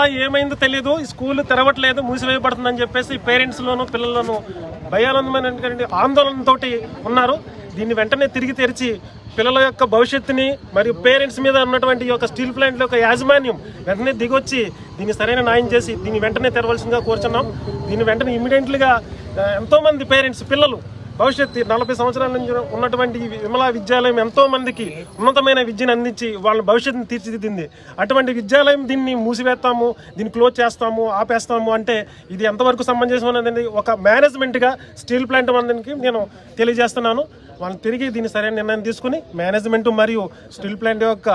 ఎట్లా ఏమైందో తెలియదు ఈ స్కూల్ తెరవట్లేదు మూసివేయబడుతుందని చెప్పేసి పేరెంట్స్లోను పిల్లల్లోనూ భయానందమైన ఆందోళనతో ఉన్నారు. దీన్ని వెంటనే తిరిగి తెరిచి పిల్లల యొక్క భవిష్యత్తుని మరియు పేరెంట్స్ మీద ఉన్నటువంటి యొక్క స్టీల్ ప్లాంట్ల యొక్క యాజమాన్యం వెంటనే దిగొచ్చి దీన్ని సరైన న్యాయం చేసి దీన్ని వెంటనే తెరవలసిందిగా కోరుచున్నాం. దీన్ని వెంటనే ఇమ్మీడియట్లీగా ఎంతోమంది పేరెంట్స్ పిల్లలు భవిష్యత్తు నలభై సంవత్సరాల నుంచి ఉన్నటువంటి విమలా విద్యాలయం ఎంతో మందికి ఉన్నతమైన విద్యను అందించి వాళ్ళ భవిష్యత్తుని తీర్చిదిద్దింది. అటువంటి విద్యాలయం దీన్ని మూసివేస్తాము దీన్ని క్లోజ్ చేస్తాము ఆపేస్తాము అంటే ఇది ఎంతవరకు సంబంధించినది అనేది ఒక మేనేజ్మెంట్గా స్టీల్ ప్లాంట్ మందికి నేను తెలియజేస్తున్నాను. వాళ్ళు తిరిగి దీన్ని సరైన నిర్ణయం తీసుకుని మేనేజ్మెంట్ మరియు స్టీల్ ప్లాంట్ యొక్క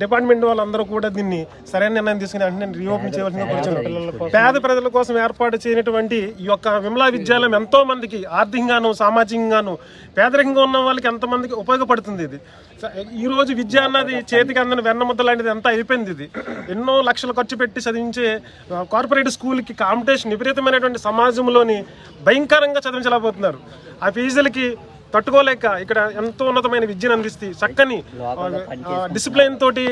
డిపార్ట్మెంట్ వాళ్ళందరూ కూడా దీన్ని సరైన నిర్ణయం తీసుకుని అంటే రీఓపెన్ చేయవలసిన కోరుచున్నాను పేద ప్రజల కోసం ఏర్పాటు చేయనటువంటి ఈ యొక్క విమలా విద్యాలయం ఎంతో మందికి ఆర్థికంగాను సామాజికంగాను పేదరికంగా ఉన్న వాళ్ళకి ఎంతమందికి ఉపయోగపడుతుంది ఇది. ఈరోజు ఈ రోజు విద్య అన్నది చేతికి అందని వెన్నముద్ద లాంటిది ఎంత అయిపోయింది ఇది. ఎన్నో లక్షలు ఖర్చు పెట్టి చదివించే కార్పొరేట్ స్కూల్కి కాంపిటీషన్ విపరీతమైనటువంటి సమాజంలోని భయంకరంగా చదివించలేకపోతున్నారు. ఆ ఫీజులకి తట్టుకోలేక ఇక్కడ ఎంతో ఉన్నతమైన విద్యను అందిస్తే చక్కని డిసిప్లిన్ తోటి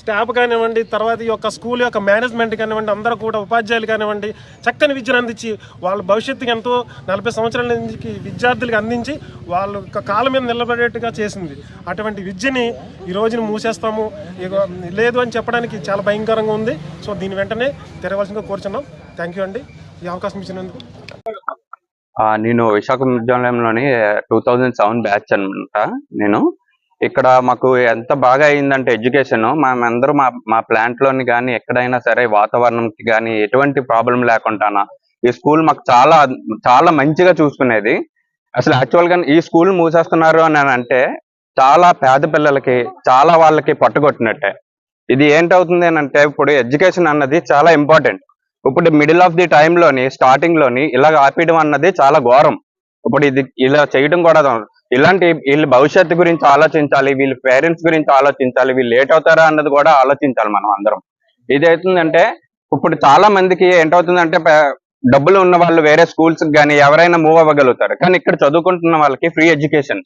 స్టాఫ్ కానివ్వండి తర్వాత ఈ యొక్క స్కూల్ యొక్క మేనేజ్మెంట్ కానివ్వండి అందరూ కూడా ఉపాధ్యాయులు కానివ్వండి చక్కని విద్యను అందించి వాళ్ళ భవిష్యత్తుకి ఎంతో నలభై సంవత్సరాల నుంచి విద్యార్థులకు అందించి వాళ్ళ యొక్క కాళ్ళ మీద నిలబడేట్టుగా చేసింది. అటువంటి విద్యని ఈ రోజున మూసేస్తాము. లేదు అని చెప్పడానికి చాలా భయంకరంగా ఉంది. సో దీని వెంటనే తెరవలసిందిగా కోరుచున్నాం. థ్యాంక్ యూ అండి. ఈ అవకాశం ఇచ్చినందుకు. నేను విశాఖ విద్యాలయంలోని టూ థౌజండ్ సెవెన్ బ్యాచ్ అనమాట నేను. ఇక్కడ మాకు ఎంత బాగా అయిందంటే ఎడ్యుకేషన్ మేమందరూ మా మా ప్లాంట్లోని కానీ ఎక్కడైనా సరే వాతావరణంకి కానీ ఎటువంటి ప్రాబ్లం లేకుండా ఈ స్కూల్ మాకు చాలా చాలా మంచిగా చూసుకునేది. అసలు యాక్చువల్గా ఈ స్కూల్ మూసేస్తున్నారు అని అంటే చాలా పేద పిల్లలకి చాలా వాళ్ళకి పట్టుకొట్టినట్టే. ఇది ఏంటవుతుంది అని అంటే ఇప్పుడు ఎడ్యుకేషన్ అన్నది చాలా ఇంపార్టెంట్. ఇప్పుడు మిడిల్ ఆఫ్ ది టైంలోని లోని స్టార్టింగ్లోని ఇలా ఆపేయడం అన్నది చాలా ఘోరం. ఇప్పుడు ఇది ఇలా చేయడం కూడా ఇలాంటి వీళ్ళ భవిష్యత్తు గురించి ఆలోచించాలి వీళ్ళ పేరెంట్స్ గురించి ఆలోచించాలి వీళ్ళు లేట్ అవుతారా అన్నది కూడా ఆలోచించాలి మనం అందరం. ఇది అవుతుందంటే ఇప్పుడు చాలా మందికి ఏంటవుతుందంటే డబ్బులు ఉన్న వాళ్ళు వేరే స్కూల్స్ కానీ ఎవరైనా మూవ్ అవ్వగలుగుతారు. కానీ ఇక్కడ చదువుకుంటున్న వాళ్ళకి ఫ్రీ ఎడ్యుకేషన్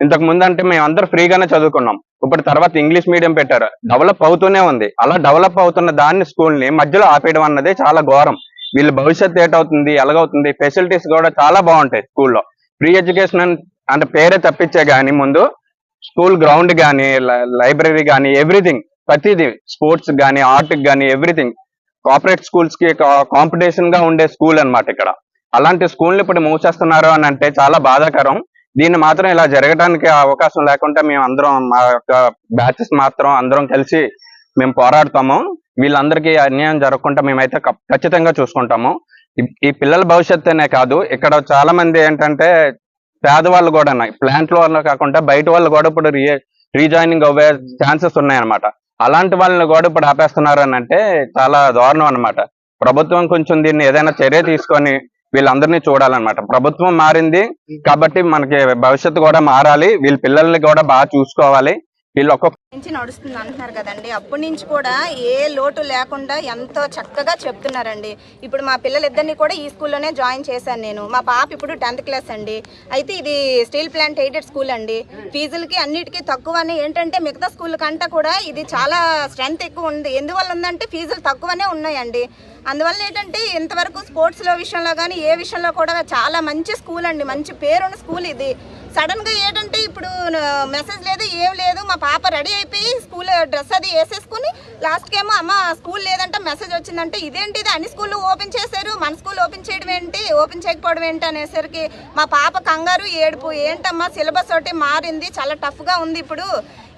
ఇంతకు ముందు అంటే మేము ఫ్రీగానే చదువుకున్నాం. ఇప్పుడు తర్వాత ఇంగ్లీష్ మీడియం పెట్టారు. డెవలప్ అవుతూనే ఉంది. అలా డెవలప్ అవుతున్న దాన్ని స్కూల్ని మధ్యలో ఆపేయడం అన్నది చాలా ఘోరం. వీళ్ళ భవిష్యత్తు ఏటవుతుంది ఎలాగవుతుంది ఫెసిలిటీస్ కూడా చాలా బాగుంటాయి స్కూల్లో. ఫ్రీ ఎడ్యుకేషన్ అంటే పేరే తప్పించే కానీ ముందు స్కూల్ గ్రౌండ్ కానీ లైబ్రరీ కానీ ఎవ్రీథింగ్ ప్రతిదీ స్పోర్ట్స్ కానీ ఆర్ట్ కానీ ఎవ్రీథింగ్. కార్పొరేట్ స్కూల్స్కి కాంపిటీషన్గా ఉండే స్కూల్ అన్నమాట ఇక్కడ. అలాంటి స్కూల్ ఇప్పుడు మూసేస్తున్నారు అని అంటే చాలా బాధాకరం. దీన్ని మాత్రం ఇలా జరగడానికి అవకాశం లేకుండా మేము అందరం మా యొక్క బ్యాచెస్ మాత్రం అందరం కలిసి మేము పోరాడతాము. వీళ్ళందరికీ అన్యాయం జరగకుండా మేమైతే ఖచ్చితంగా చూసుకుంటాము. ఈ- పిల్లల భవిష్యత్తునే కాదు ఇక్కడ చాలా మంది ఏంటంటే పేదవాళ్ళు కూడా ప్లాంట్ వాళ్ళు కాకుండా బయట వాళ్ళు కూడా ఇప్పుడు రీ రీజాయినింగ్ అవ్వే ఛాన్సెస్ ఉన్నాయన్నమాట. అలాంటి వాళ్ళని కూడా ఇప్పుడు ఆపేస్తున్నారు అని అంటే చాలా దారుణం అన్నమాట. ప్రభుత్వం కొంచెం దీన్ని ఏదైనా చర్య తీసుకొని వీళ్ళందరినీ చూడాలన్నమాట. ప్రభుత్వం మారింది కాబట్టి మనకి భవిష్యత్తు కూడా మారాలి. వీళ్ళ పిల్లల్ని కూడా బాగా చూసుకోవాలి. వీళ్ళు ఒక్కొక్క నుంచి నడుస్తుంది అంటున్నారు కదండి. అప్పటి నుంచి కూడా ఏ లోటు లేకుండా ఎంతో చక్కగా చెప్తున్నారండి. ఇప్పుడు మా పిల్లలిద్దరిని కూడా ఈ స్కూల్లోనే జాయిన్ చేశాను నేను. మా పాప ఇప్పుడు టెన్త్ క్లాస్ అండి. అయితే ఇది స్టీల్ ప్లాంట్ ఎయిడెడ్ స్కూల్ అండి. ఫీజులకి అన్నిటికీ తక్కువనే. ఏంటంటే మిగతా స్కూల్ కంటే కూడా ఇది చాలా స్ట్రెంత్ ఎక్కువ ఉంది. ఎందువల్ల ఉందంటే ఫీజులు తక్కువనే ఉన్నాయండి. అందువల్ల ఏంటంటే ఇంతవరకు స్పోర్ట్స్లో విషయంలో కానీ ఏ విషయంలో కూడా చాలా మంచి స్కూల్ అండి. మంచి పేరున్న స్కూల్ ఇది. సడన్గా ఏంటంటే ఇప్పుడు మెసేజ్ లేదు ఏం లేదు. మా పాప రెడీ అయిపోయి స్కూల్ డ్రెస్ అది వేసేసుకుని లాస్ట్ ఏమో అమ్మ స్కూల్ లేదంటే మెసేజ్ వచ్చిందంటే ఇదేంటి ఇది అన్ని స్కూల్లో ఓపెన్ చేశారు. మన స్కూల్ ఓపెన్ చేయడం ఏంటి? ఓపెన్ చేయకపోవడం ఏంటి? అనేసరికి మా పాప కంగారు ఏడుపు ఏంటమ్మా సిలబస్ ఒకటి మారింది చాలా టఫ్గా ఉంది ఇప్పుడు.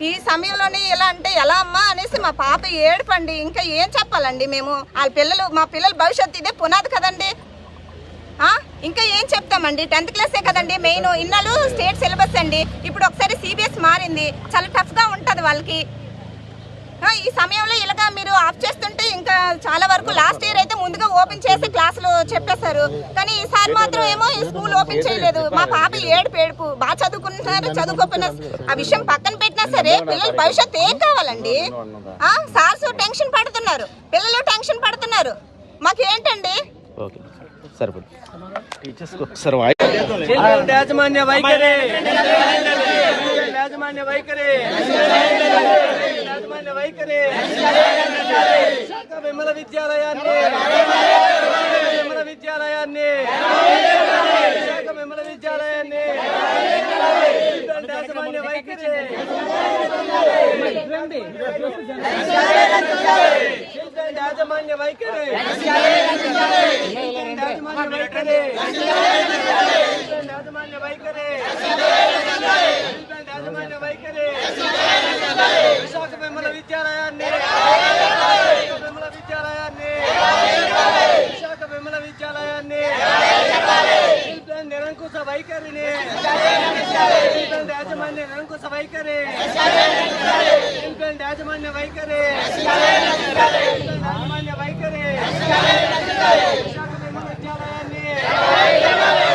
ఈ సమయంలోనే ఎలా అంటే ఎలా అమ్మా? అనేసి మా పాప ఏడుపండి. ఇంకా ఏం చెప్పాలండి మేము? వాళ్ళ పిల్లలు మా పిల్లల భవిష్యత్తు ఇదే పునాది కదండి. ఇంకా ఏం చెప్తామండి? టెన్త్ క్లాసే కదండి మెయిన్. ఇన్నాళ్ళు స్టేట్ సిలబస్ అండి. ఇప్పుడు ఒకసారి సిబిఎస్ మారింది. చాలా టఫ్గా ఉంటది వాళ్ళకి. ఈ సమయంలో ఇలాగా మీరు ఆఫ్ చేస్తుంటే ఇంకా చాలా వరకు లాస్ట్ ఇయర్ అయితే ముందుగా ఓపెన్ చేసి క్లాసులు చెప్పేశారు. కానీ ఈసారి మాత్రం ఏమో ఈ స్కూల్ ఓపెన్ చేయలేదు. మా పాప ఏడు పేడుపు బాగా చదువుకుంటున్నారు చదువుకోకపోయినా ఆ విషయం పక్కన పెట్టినా సరే పిల్లల భవిష్యత్తు ఏం కావాలండి? సార్స్ టెన్షన్ పడుతున్నారు. పిల్లలు టెన్షన్ పడుతున్నారు. మాకేంటండి? ఓకే సరిపోతుంది టీచర్స్కి ఒకసారి వాయి యాజమాన్య వైఖరి యాజమాన్య వైఖరి యాజమాన్య వైఖరి విశాఖ విమల విద్యాలయాన్ని విమల విద్యాలయాన్ని విశాఖ విమల విద్యాలయాన్ని యాజమాన్య వైఖరి యాజమాన్య వైఖరి యాజమాన్య వైఖరి. యాజమాన్య వైఖరి. విశాఖ విమల విద్యాలయాన్ని. విమల విద్యాలయాన్ని. విశాఖ విమల విద్యాలయాన్ని నిరంకుశ వైఖరిని. యాజమాన్య నిరంకుశ వైఖరి. యాజమాన్య వైఖరి. యాజమాన్య వైఖరి. విశాఖ విమల విద్యాలయాన్ని